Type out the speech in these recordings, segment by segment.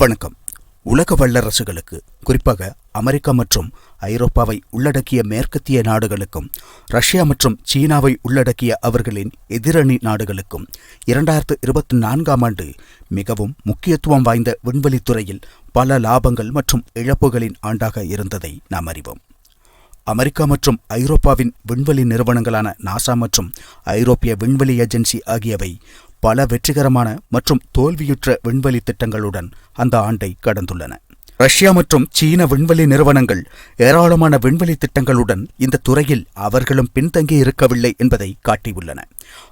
வணக்கம். உலக வல்லரசுகளுக்கு குறிப்பாக அமெரிக்கா மற்றும் ஐரோப்பாவை உள்ளடக்கிய மேற்கத்திய நாடுகளுக்கும் ரஷ்யா மற்றும் சீனாவை உள்ளடக்கிய அவர்களின் எதிரணி நாடுகளுக்கும் இரண்டாயிரத்து இருபத்தி நான்காம் ஆண்டு மிகவும் முக்கியத்துவம் வாய்ந்த விண்வெளித்துறையில் பல லாபங்கள் மற்றும் இழப்புகளின் ஆண்டாக இருந்ததை நாம் அறிவோம். அமெரிக்கா மற்றும் ஐரோப்பாவின் விண்வெளி நிறுவனங்களான நாசா மற்றும் ஐரோப்பிய விண்வெளி ஏஜென்சி ஆகியவை பல வெற்றிகரமான மற்றும் தோல்வியுற்ற விண்வெளி திட்டங்களுடன் அந்த ஆண்டை கடந்துள்ளன. ரஷ்யா மற்றும் சீன விண்வெளி நிறுவனங்கள் ஏராளமான விண்வெளி திட்டங்களுடன் இந்த துறையில் அவர்களும் பின்தங்கி இருக்கவில்லை என்பதை காட்டியுள்ளன.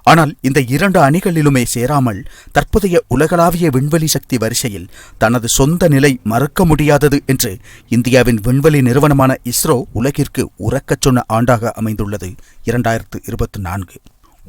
ஆனால் இந்த இரண்டு அணிகளிலுமே சேராமல் தற்போதைய உலகளாவிய விண்வெளி சக்தி வரிசையில் தனது சொந்த நிலை மறுக்க முடியாதது என்று இந்தியாவின் விண்வெளி நிறுவனமான இஸ்ரோ உலகிற்கு உறக்கச் சொன்ன ஆண்டாக அமைந்துள்ளது இரண்டாயிரத்து இருபத்தி நான்கு.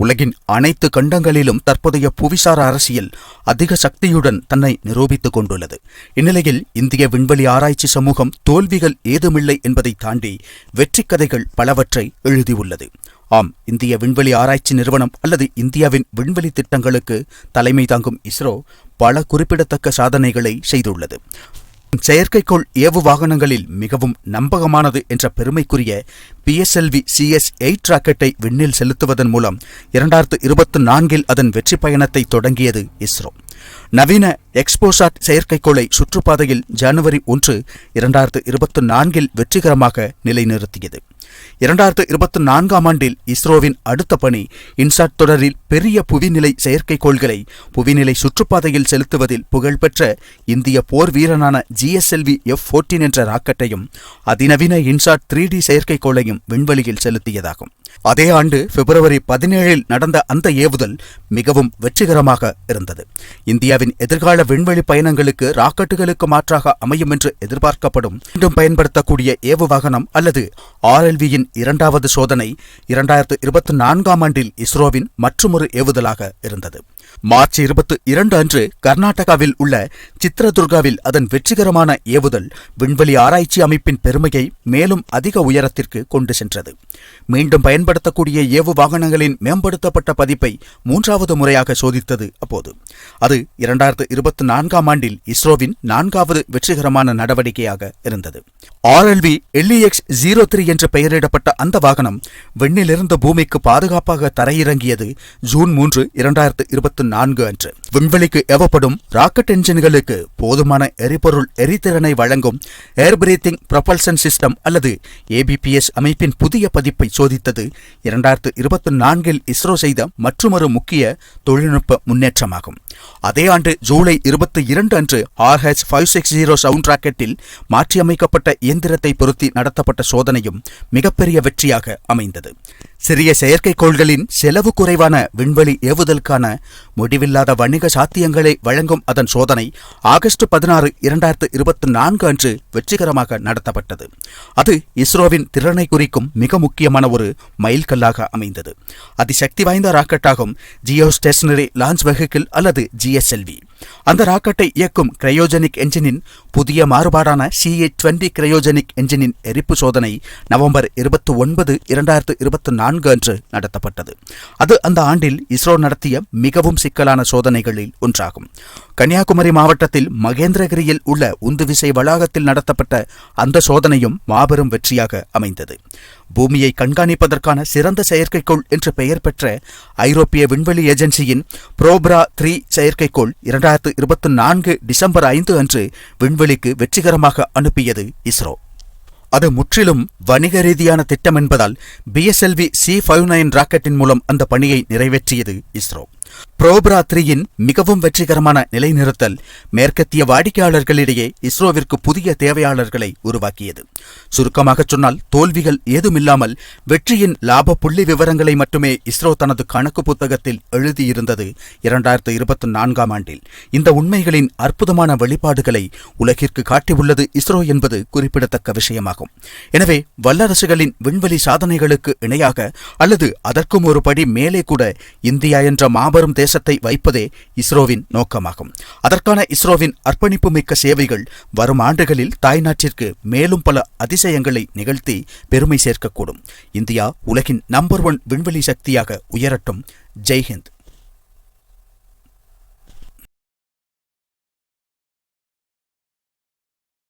உலகின் அனைத்து கண்டங்களிலும் தற்போதைய புவிசார அரசியல் அதிக சக்தியுடன் தன்னை நிரூபித்துக் கொண்டுள்ளது. இந்நிலையில் இந்திய விண்வெளி ஆராய்ச்சி சமூகம் தோல்விகள் ஏதுமில்லை என்பதை தாண்டி வெற்றி கதைகள் பலவற்றை எழுதியுள்ளது. ஆம் இந்திய விண்வெளி ஆராய்ச்சி நிறுவனம் அல்லது இந்தியாவின் விண்வெளி திட்டங்களுக்கு தலைமை தாங்கும் இஸ்ரோ பல குறிப்பிடத்தக்க சாதனைகளை செய்துள்ளது. செயற்கைக்கோள் ஏவு வாகனங்களில் மிகவும் நம்பகமானது என்ற பெருமைக்குரிய பிஎஸ்எல்வி சிஎஸ் எயிட் ராக்கெட்டை விண்ணில் செலுத்துவதன் மூலம் இரண்டாயிரத்து இருபத்தி நான்கில் அதன் வெற்றி பயணத்தை தொடங்கியது இஸ்ரோ. நவீன எக்ஸ்போசாட் செயற்கைக்கோளை சுற்றுப்பாதையில் ஜனவரி ஒன்று இரண்டாயிரத்து இருபத்தி நான்கில் வெற்றிகரமாக நிலைநிறுத்தியது. இரண்டாயிரத்து இருபத்தி நான்காம் ஆண்டில் இஸ்ரோவின் அடுத்த பணி இன்சாட் தொடரில் பெரிய புவிநிலை செயற்கைக்கோள்களை புவிநிலை சுற்றுப்பாதையில் செலுத்துவதில் புகழ்பெற்ற இந்திய போர் வீரனான ஜிஎஸ்எல்வி எஃப் போர்டீன் என்ற ராக்கெட்டையும் அதிநவீன இன்சாட் த்ரீ டி செயற்கைக்கோளையும் விண்வெளியில் செலுத்தியதாகும். அதே ஆண்டு பிப்ரவரி பதினேழில் நடந்த அந்த ஏவுதல் மிகவும் வெற்றிகரமாக இருந்தது. இந்தியாவின் எதிர்கால விண்வெளி பயணங்களுக்கு ராக்கெட்டுகளுக்கு மாற்றாக அமையும் என்று எதிர்பார்க்கப்படும் மீண்டும் பயன்படுத்தக்கூடிய ஏவு வாகனம் அல்லது ஆர்எல்வியின் இரண்டாவது சோதனை இரண்டாயிரத்து இருபத்தி நான்காம் ஆண்டில் இஸ்ரோவின் மற்றொரு ஏவுதலாக இருந்தது. மார்ச் இருபத்தி இரண்டு அன்று கர்நாடகாவில் உள்ள சித்ரதுர்காவில் அதன் வெற்றிகரமான ஏவுதல் விண்வெளி ஆராய்ச்சி அமைப்பின் பெருமையை மேலும் அதிக உயரத்திற்கு கொண்டு சென்றது. மீண்டும் பயன்படுத்தக்கூடிய ஏவு வாகனங்களின் மேம்படுத்தப்பட்ட பதிப்பை மூன்றாவது முறையாக சோதித்தது அப்போது. அது இரண்டாயிரத்து இருபத்தி நான்காம் ஆண்டில் இஸ்ரோவின் நான்காவது வெற்றிகரமான நடவடிக்கையாக இருந்தது. ஆர்எல்வி எல்இஎக்ஸ் ஜீரோ த்ரீ என்று பெயரிடப்பட்ட அந்த வாகனம் விண்ணிலிருந்து பூமிக்கு பாதுகாப்பாக தரையிறங்கியது ஜூன் மூன்று இரண்டாயிரத்து இருபத்தி நான்கு அன்று. விண்வெளிக்கு ஏவப்படும் ராக்கெட் என்ஜின்களுக்கு போதுமான எரிபொருள் எரிதிறனை வழங்கும் ஏர் பிரீத்திங் ப்ரொபல்சன் சிஸ்டம் அல்லது ஏபிபிஎஸ் அமைப்பின் புதிய பதிப்பை சோதித்தது இரண்டாயிரத்து இருபத்தி நான்கில் இஸ்ரோ செய்த மற்றொரு முக்கிய தொழில்நுட்ப முன்னேற்றமாகும். அதே ஆண்டு ஜூலை இருபத்தி இரண்டு அன்று RH five six zero sound ராக்கெட்டில் மாற்றியமைக்கப்பட்ட இயந்திரத்தை பொருத்தி நடத்தப்பட்ட சோதனையும் மிகப்பெரிய வெற்றியாக அமைந்தது. சிறிய செயற்கைக்கோள்களின் செலவு குறைவான விண்வெளி ஏவுதலுக்கான முடிவில்லாத வணிக சாத்தியங்களை வழங்கும் அதன் சோதனை ஆகஸ்ட் பதினாறு இரண்டாயிரத்து இருபத்தி நான்கு அன்று வெற்றிகரமாக நடத்தப்பட்டது. அது இஸ்ரோவின் திறனை குறிக்கும் மிக முக்கியமான ஒரு மைல்கல்லாக அமைந்தது. அதிசக்தி வாய்ந்த ராக்கெட்டாகும் ஜியோ ஸ்டேஷனரி லான்ச் வெஹிக்கிள் அல்லது ஜிஎஸ்எல்வி அந்த ராக்கெட்டை இயக்கும் கிரையோஜெனிக் என்ஜினின் புதிய மாறுபாடான சிஏ டுவெண்டி கிரையோஜெனிக் என்ஜினின் எரிப்பு சோதனை நவம்பர் இருபத்தி ஒன்பது இரண்டாயிரத்து இருபத்தி நான்கு அன்று நடத்தப்பட்டது. அது அந்த ஆண்டில் இஸ்ரோ நடத்திய மிகவும் சிக்கலான சோதனைகளில் ஒன்றாகும். கன்னியாகுமரி மாவட்டத்தில் மகேந்திரகிரியில் உள்ள உந்துவிசை வளாகத்தில் நடத்தப்பட்ட அந்த சோதனையும் மாபெரும் வெற்றியாக அமைந்தது. பூமியை கண்காணிப்பதற்கான சிறந்த செயற்கைக்கோள் என்று பெயர் பெற்ற ஐரோப்பிய விண்வெளி ஏஜென்சியின் புரோப்ரா த்ரீ செயற்கைக்கோள் இரண்டாயிரத்து இருபத்தி நான்கு டிசம்பர் ஐந்து அன்று விண்வெளிக்கு வெற்றிகரமாக அனுப்பியது இஸ்ரோ. அது முற்றிலும் வணிக ரீதியான திட்டம் என்பதால் பிஎஸ்எல்வி சி ஃபைவ் நைன் ராக்கெட்டின் மூலம் அந்த பணியை நிறைவேற்றியது இஸ்ரோ. புரோப்ரா மிகவும் வெற்றிகரமான நிலைநிறுத்தல் மேற்கத்திய வாடிக்கையாளர்களிடையே இஸ்ரோவிற்கு புதிய தேவையாளர்களை உருவாக்கியது. சுருக்கமாக சொன்னால் தோல்விகள் ஏதுமில்லாமல் வெற்றியின் லாப புள்ளி விவரங்களை மட்டுமே இஸ்ரோ தனது கணக்கு புத்தகத்தில் எழுதியிருந்தது இரண்டாயிரத்து இருபத்தி நான்காம் ஆண்டில். இந்த உண்மைகளின் அற்புதமான வெளிப்பாடுகளை உலகிற்கு காட்டியுள்ளது இஸ்ரோ என்பது குறிப்பிடத்தக்க விஷயமாகும். எனவே வல்லரசுகளின் விண்வெளி சாதனைகளுக்கு இணையாக அல்லது அதற்கும் ஒரு படி மேலே கூட இந்தியா என்ற மாபெரும் தேச சந்தேசத்தை வைப்பதே இஸ்ரோவின் நோக்கமாகும். அதற்கான இஸ்ரோவின் அர்ப்பணிப்பு மிக்க சேவைகள் வரும் ஆண்டுகளில் தாய்நாட்டிற்கு மேலும் பல அதிசயங்களை நிகழ்த்தி பெருமை சேர்க்கக்கூடும். இந்தியா உலகின் நம்பர் ஒன் விண்வெளி சக்தியாக உயரட்டும். ஜெய்ஹிந்த்.